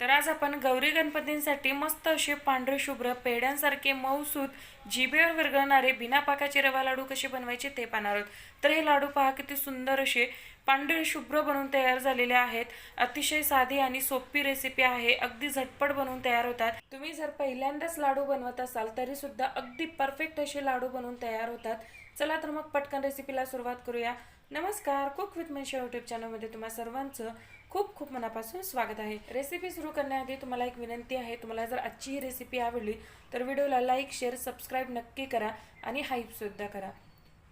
तर आज आपण गौरी गणपतींसाठी मस्त असे पांढरे शुभ्र पेड्यांसारखे मऊसूत जिभेवर विरघळणारे बिना पाकाचे रवा लाडू कसे बनवायचे ते पाहणार आहोत. तर हे लाडू पहा किती सुंदर असे पांढरे शुभ्र बनवून तयार झालेले आहेत. अतिशय साधी आणि सोपी रेसिपी आहे. अगदी झटपट बनवून तयार होतात. तुम्ही जर पहिल्यांदाच लाडू बनवत असाल तरी सुद्धा अगदी परफेक्ट असे लाडू बनवून तयार होतात. चला तर मग पटकन रेसिपीला सुरुवात करूया. नमस्कार कुक विथ मेशा यूट्यूब चॅनलमध्ये तुम्हा सर्वांचं खूप खूप मनापासून स्वागत आहे. रेसिपी सुरू करण्याआधी तुम्हाला एक विनंती आहे. तुम्हाला जर आजची ही रेसिपी आवडली तर व्हिडिओला लाईक शेअर सबस्क्राईब नक्की करा आणि हाईपसुद्धा करा.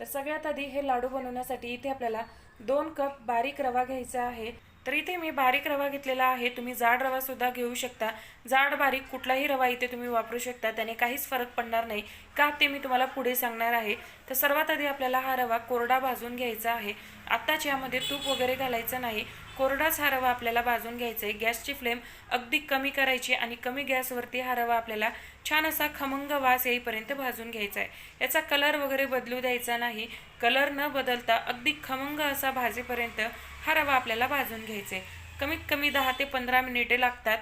तर सगळ्यात आधी हे लाडू बनवण्यासाठी इथे आपल्याला दोन कप बारीक रवा घ्यायचा आहे. तर इथे मी बारीक रवा घेतलेला आहे. तुम्ही जाड रवा सुद्धा घेऊ शकता. जाड बारीक कुठलाही रवा इथे तुम्ही वापरू शकता. त्याने काहीच फरक पडणार नाही. का ते मी तुम्हाला पुढे सांगणार आहे. तर सर्वात आधी आपल्याला हा रवा कोरडा भाजून घ्यायचा आहे. आत्ताच यामध्ये तूप वगैरे घालायचं नाही. कोरडाच हा रवा आपल्याला भाजून घ्यायचा आहे गॅसची फ्लेम अगदी कमी करायची आणि कमी गॅसवरती हा रवा आपल्याला छान असा खमंग वास येईपर्यंत भाजून घ्यायचा आहे याचा कलर वगैरे बदलू द्यायचा नाही. कलर न बदलता अगदी खमंग असा भाजेपर्यंत हा रवा आपल्याला भाजून घ्यायचा आहे कमीत कमी दहा ते पंधरा मिनिटे लागतात.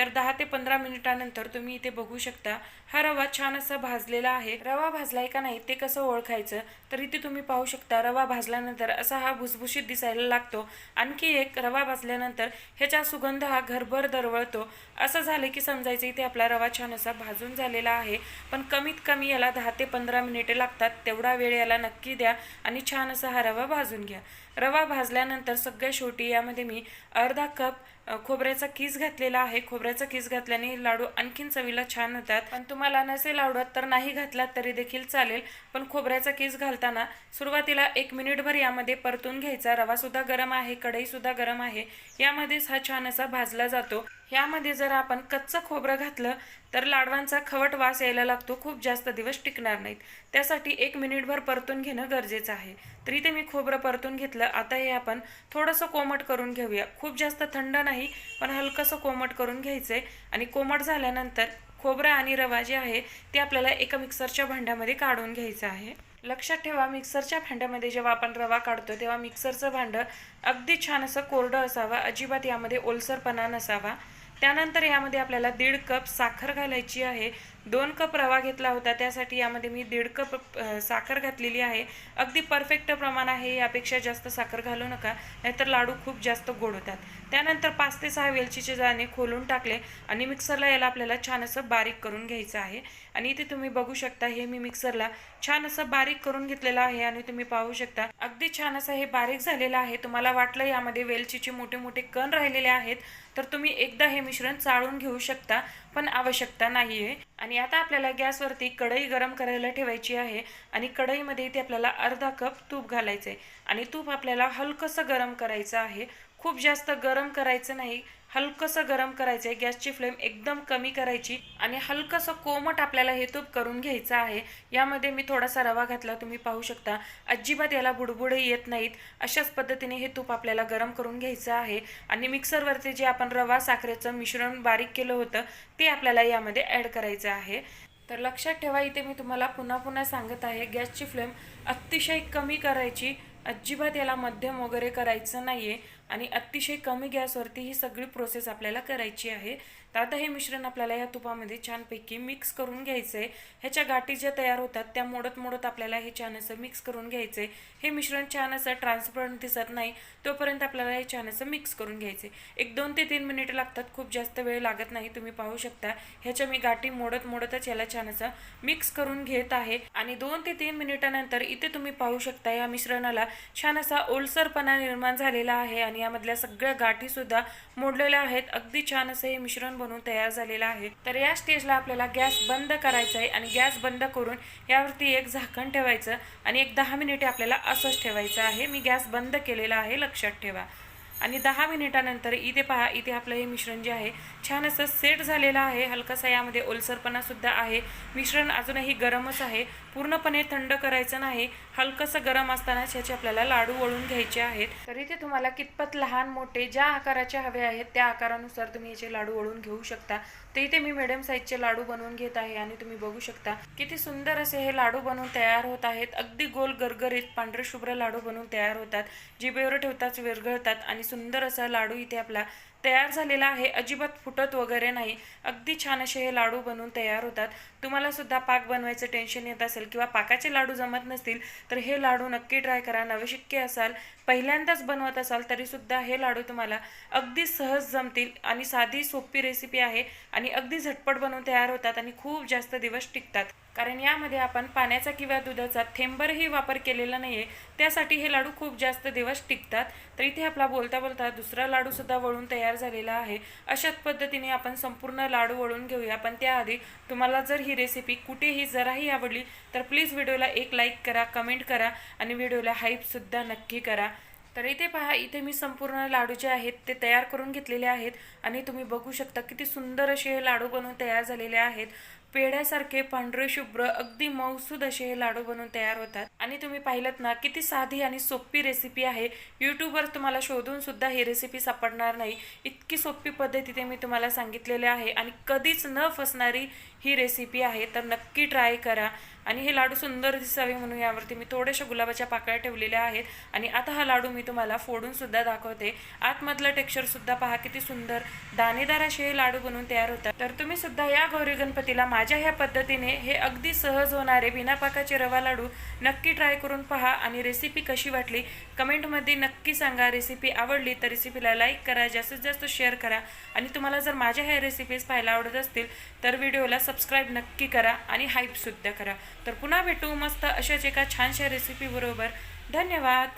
तर दहा ते पंधरा मिनिटानंतर तुम्ही इथे बघू शकता हा रवा छान असा भाजलेला आहे. रवा भाजलाय का नाही ते कसं ओळखायचं? तर इथे तुम्ही पाहू शकता रवा भाजल्यानंतर असा हा भुसभुशीत दिसायला लागतो. आणखी एक रवा भाजल्यानंतर ह्याचा सुगंध हा घरभर दरवळतो. असं झालं की समजायचं इथे आपला रवा छान असा भाजून झालेला आहे. पण कमीत कमी याला दहा ते पंधरा मिनिटे लागतात तेवढा वेळ याला नक्की द्या आणि छान असा हा रवा भाजून घ्या. रवा भाजल्यानंतर सगळ्या शेवटी यामध्ये मी अर्धा कप खोबऱ्याचा किस घातलेला आहे. खोबऱ्याचा किस घातल्याने लाडू आणखीन चवीला छान होतात. पण तुम्हाला नसेल आवडत तर नाही घातलात तरी देखील चालेल. पण खोबऱ्याचा किस घालताना सुरुवातीला एक मिनिटभर यामध्ये परतून घ्यायचा. रवासुद्धा गरम आहे कढईसुद्धा गरम आहे. यामध्येच हा छान असा भाजला जातो. ह्यामध्ये जर आपण कच्चं खोबरं घातलं तर लाडवांचा खवट वास यायला लागतो. खूप जास्त दिवस टिकणार नाहीत. त्यासाठी एक मिनिटभर परतून घेणं गरजेचं आहे. तर इथे मी खोबरं परतून घेतलं. आता हे आपण थोडंसं कोमट करून घेऊया. खूप जास्त थंड नाही पण हलकंसं कोमट करून घ्यायचं आहे आणि कोमट झाल्यानंतर खोबरं आणि रवा जे आहे ते आपल्याला एका मिक्सरच्या भांड्यामध्ये काढून घ्यायचं आहे. लक्षात ठेवा मिक्सरच्या भांड्यामध्ये जेव्हा आपण रवा काढतो तेव्हा मिक्सरचं भांडं अगदी छान असं कोरडं असावं. अजिबात यामध्ये ओलसरपणा नसावा. त्यानंतर यामध्ये आपल्याला दीड कप साखर घालायची आहे. दोन कप रवा घेतला होता. त्यासाठी यामध्ये मी दीड कप साखर घातलेली आहे. अगदी परफेक्ट प्रमाण आहे. यापेक्षा जास्त साखर घालू नका. नाहीतर लाडू खूप जास्त गोड होतात. त्यानंतर पाच ते सहा वेलचीचे दाणे खोलून टाकले आणि मिक्सरला याला आपल्याला छान असं बारीक करून घ्यायचं आहे. आणि इथे तुम्ही बघू शकता हे मी मिक्सरला छान असं बारीक करून घेतलेलं आहे आणि तुम्ही पाहू शकता अगदी छान असं हे बारीक झालेलं आहे. तुम्हाला वाटलं यामध्ये वेलचीचे मोठे मोठे कण राहिलेले आहेत तर तुम्ही एकदा हे मिश्रण चाळून घेऊ शकता पण आवश्यकता नाही आहे आणि आता आपल्याला गॅसवरती कढई गरम करायला ठेवायची आहे आणि कढईमध्ये इथे आपल्याला अर्धा कप तूप घालायचं आहे आणि तूप आपल्याला हलकंसं गरम करायचं आहे. खूप जास्त गरम करायचं नाही. हलकंसं गरम करायचं आहे गॅसची फ्लेम एकदम कमी करायची आणि हलकंसं कोमट आपल्याला हे तूप करून घ्यायचं आहे. यामध्ये मी थोडासा रवा घातला. तुम्ही पाहू शकता. अजिबात याला बुडबुडे येत नाहीत. अशाच पद्धतीने हे तूप आपल्याला गरम करून घ्यायचं आहे. आणि मिक्सरवरती जे आपण रवा साखरेचं मिश्रण बारीक केलं होतं ते आपल्याला यामध्ये ॲड करायचं आहे. तर लक्षात ठेवा इथे मी तुम्हाला पुन्हा पुन्हा सांगत आहे गॅसची फ्लेम अतिशय कमी करायची. अजिबात याला मध्यम वगैरे करायचं नाही आहे आणि अतिशय कमी गॅसवरती ही सगळी प्रोसेस आपल्याला करायची आहे. तर आता हे मिश्रण आपल्याला या तुपामध्ये छानपैकी मिक्स करून घ्यायचं आहे ह्याच्या गाठी ज्या तयार होतात त्या मोडत मोडत आपल्याला हे छान असं मिक्स करून घ्यायचं आहे हे मिश्रण छान असं ट्रान्सपरंट दिसत नाही तोपर्यंत आपल्याला हे छान असं मिक्स करून घ्यायचं आहे एक दोन ते तीन मिनिटं लागतात खूप जास्त वेळ लागत नाही तुम्ही पाहू शकता. ह्याच्या मी गाठी मोडत मोडतच याला छान असं मिक्स करून घेत आहे. आणि दोन ते तीन मिनिटानंतर इथे तुम्ही पाहू शकता या मिश्रणाला छान असा ओलसरपणा निर्माण झालेला आहे आणि यामधल्या सगळ्या गाठी सुद्धा मोडलेल्या आहेत. अगदी छान असं हे मिश्रण बनवून तयार झालेलं आहे. तर या स्टेजला आपल्याला गॅस बंद करायचा आहे आणि गॅस बंद करून यावरती एक झाकण ठेवायचं आणि एक दहा मिनिटे आपल्याला असंच ठेवायचं आहे. मी गॅस बंद केलेला आहे लक्षात ठेवा. आणि दहा मिनिटानंतर इथे पहा इथे आपलं हे मिश्रण जे आहे छान असं सेट झालेलं आहे. हलकासा यामध्ये ओलसरपणा सुद्धा आहे. मिश्रण अजूनही गरमच आहे. पूर्णपणे थंड करायचं नाही. हलकंसं गरम असतानाच ह्याचे आपल्याला लाडू वळून घ्यायचे आहेत. तर इथे तुम्हाला कितपत लहान मोठे ज्या आकाराचे हवे आहेत त्या आकारानुसार तुम्ही याचे लाडू वळून घेऊ शकता. तर इथे मी मिडियम साईजचे लाडू बनवून घेत आहे आणि तुम्ही बघू शकता किती सुंदर असे हे लाडू बनवून तयार होत आहेत. अगदी गोल गरगरीत पांढरे शुभ्र लाडू बनवून तयार होतात. जिभेवर ठेवताच विरघळतात आणि सुंदर असा लाडू इथे आपला तयार झालेला आहे. अजिबात फुटत वगैरे नाही. अगदी छान असे हे लाडू बनवून तयार होतात. तुम्हाला सुद्धा पाक बनवायचं टेन्शन येत असेल किंवा पाकाचे लाडू जमत नसतील तर हे लाडू नक्की ट्राय करा. नवशिक्के असाल पहिल्यांदाच बनवत असाल तरीसुद्धा हे लाडू तुम्हाला अगदी सहज जमतील आणि साधी सोपी रेसिपी आहे आणि अगदी झटपट बनवून तयार होतात आणि खूप जास्त दिवस टिकतात. कारण यामध्ये आपण पाण्याचा किंवा दुधाचा थेंबरही वापर केलेला नाही आहे त्यासाठी हे लाडू खूप जास्त दिवस टिकतात. तर इथे आपला बोलता बोलता दुसरा लाडूसुद्धा वळून तयार झालेला आहे. अशाच पद्धतीने आपण संपूर्ण लाडू वळून घेऊया. पण त्याआधी तुम्हाला जर ही रेसिपी कुठेही जराही आवडली तर प्लीज व्हिडिओला एक लाईक करा कमेंट करा आणि व्हिडिओला हाईपसुद्धा नक्की करा. तर इथे पहा इथे मी संपूर्ण लाडू जे आहेत ते तयार करून घेतलेले आहेत. आणि तुम्ही बघू शकता किती सुंदर असे हे लाडू बनवून तयार झालेले आहेत. पेढ्यासारखे पांढरे शुभ्र अगदी मौसूद असे हे लाडू बनवून तयार होतात. आणि तुम्ही पाहिलं ना किती साधी आणि सोपी रेसिपी आहे. यूट्यूबवर तुम्हाला शोधून सुद्धा ही रेसिपी सापडणार नाही. इतकी सोपी पद्धतीने मी तुम्हाला सांगितलेले आहे. आणि कधीच न फसणारी ही रेसिपी आहे तर नक्की ट्राय करा. आणि हे लाडू सुंदर दिसावे म्हणून यावरती मी थोड्याशा गुलाबाच्या पाकळ्या ठेवलेल्या आहेत. आणि आता हा लाडू मी तुम्हाला फोडून सुद्धा दाखवते. आतमधलं टेक्स्चर सुद्धा पहा किती सुंदर. दाणेदार असे हे लाडू बनवून तयार होतात. तर तुम्ही सुद्धा या गौरी गणपतीला माझ्या ह्या पद्धतीने हे अगदी सहज होणारे बिनापाकाचे रवा लाडू नक्की ट्राय करून पहा आणि रेसिपी कशी वाटली. कमेंटमध्ये नक्की सांगा. रेसिपी आवडली तर रेसिपीला लाईक करा. जास्तीत जास्त शेअर करा. आणि तुम्हाला जर माझ्या ह्या रेसिपीज पाहायला आवडत असतील तर व्हिडिओला सबस्क्राईब नक्की करा आणि हाईपसुद्धा करा. तर पुन्हा भेटू मस्त अशाच एका छानशा रेसिपीबरोबर धन्यवाद.